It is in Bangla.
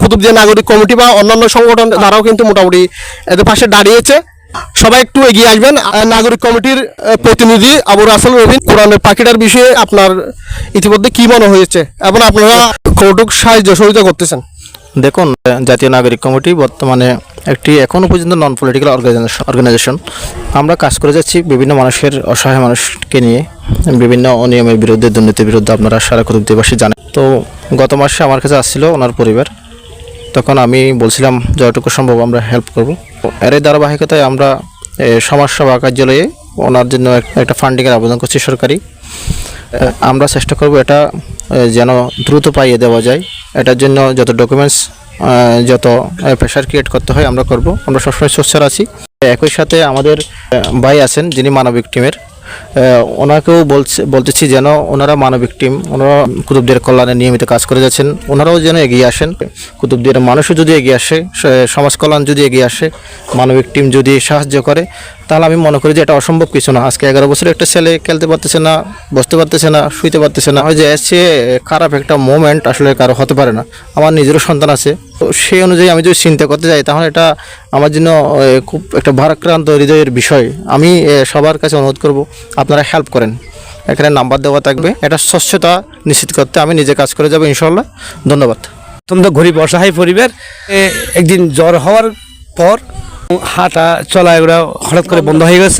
কুতুবদিয়া নাগরিক কমিটি বা অন্যান্য সংগঠন তারাও কিন্তু মোটামুটি এদের পাশে দাঁড়িয়েছে। সবাই একটু এগিয়ে আসবেন। নাগরিক কমিটির প্রতিনিধি আবু রাসেল রবিন, কোরআনের পাখিটার বিষয়ে আপনার ইতিমধ্যে কি মনে হয়েছে এবং আপনারা কৌটুক সাহায্য সহযোগিতা করতেছেন? দেখুন জাতীয় নাগরিক কমিটি বর্তমানে একটি এখনও পর্যন্ত নন পলিটিক্যাল অর্গানাইজেশন আমরা কাজ করে যাচ্ছি বিভিন্ন মানুষের অসহায় মানুষকে নিয়ে, বিভিন্ন অনিয়মের বিরুদ্ধে, দুর্নীতির বিরুদ্ধে, আপনারা সারা কুতুবদিবাসী জানেন। তো গত মাসে আমার কাছে আসছিল ওনার পরিবার। তখন আমি বলছিলাম, যতটুকু সম্ভব আমরা হেল্প করব। এর ধারাবাহিকতায় আমরা সমাজসেবা কার্যালয়ে ওনার জন্য একটা ফান্ডিংয়ের আবেদন করছি সরকারি। আমরা চেষ্টা করব এটা যেন দ্রুত পাইয়ে দেওয়া যায়। এটার জন্য যত ডকুমেন্টস যত প্রেশার ক্রিয়েট করতে হয় আমরা করব। আমরা সবসময় সোচ্চার আছি। একই সাথে আমাদের ভাই আছেন, যিনি মানবিক টিমের ওনাকেও বলছে, বলতেছি যেন ওনারা মানবিক টিম ওনারা কুতুবদের কল্যাণে নিয়মিত কাজ করে যাচ্ছেন, ওনারাও যেন এগিয়ে আসেন। কুতুবদের মানুষও যদি এগিয়ে আসে সমাজ কল্যাণ যদি এগিয়ে আসে, মানবিক টিম যদি সাহায্য করে, তাহলে আমি মনে করি যে এটা অসম্ভব কিছু না। আজকে এগারো বছরের একটা ছেলে খেলতে পারতেছে না, বসতে পারতেছে না, শুইতে পারতেছে না। হয় যে এসে খারাপ একটা মোমেন্ট আসলে কারও হতে পারে না। আমার নিজেরও সন্তান আছে তো সেই অনুযায়ী আমি যদি চিন্তা করতে যাই, তাহলে এটা আমার জন্য খুব একটা ভারাক্রান্ত হৃদয়ের বিষয়। আমি সবার কাছে অনুরোধ করব, আপনারা হেল্প করেন। এখানে নাম্বার দেওয়া থাকবে। এটা স্বচ্ছতা নিশ্চিত করতে আমি নিজে কাজ করে যাব ইনশাল্লাহ ধন্যবাদ। অত্যন্ত গরিব, অসহায় পরিবার একদিন জ্বর হওয়ার পর হাঁটা চলা এগুলো হঠাৎ করে বন্ধ হয়ে গেছে।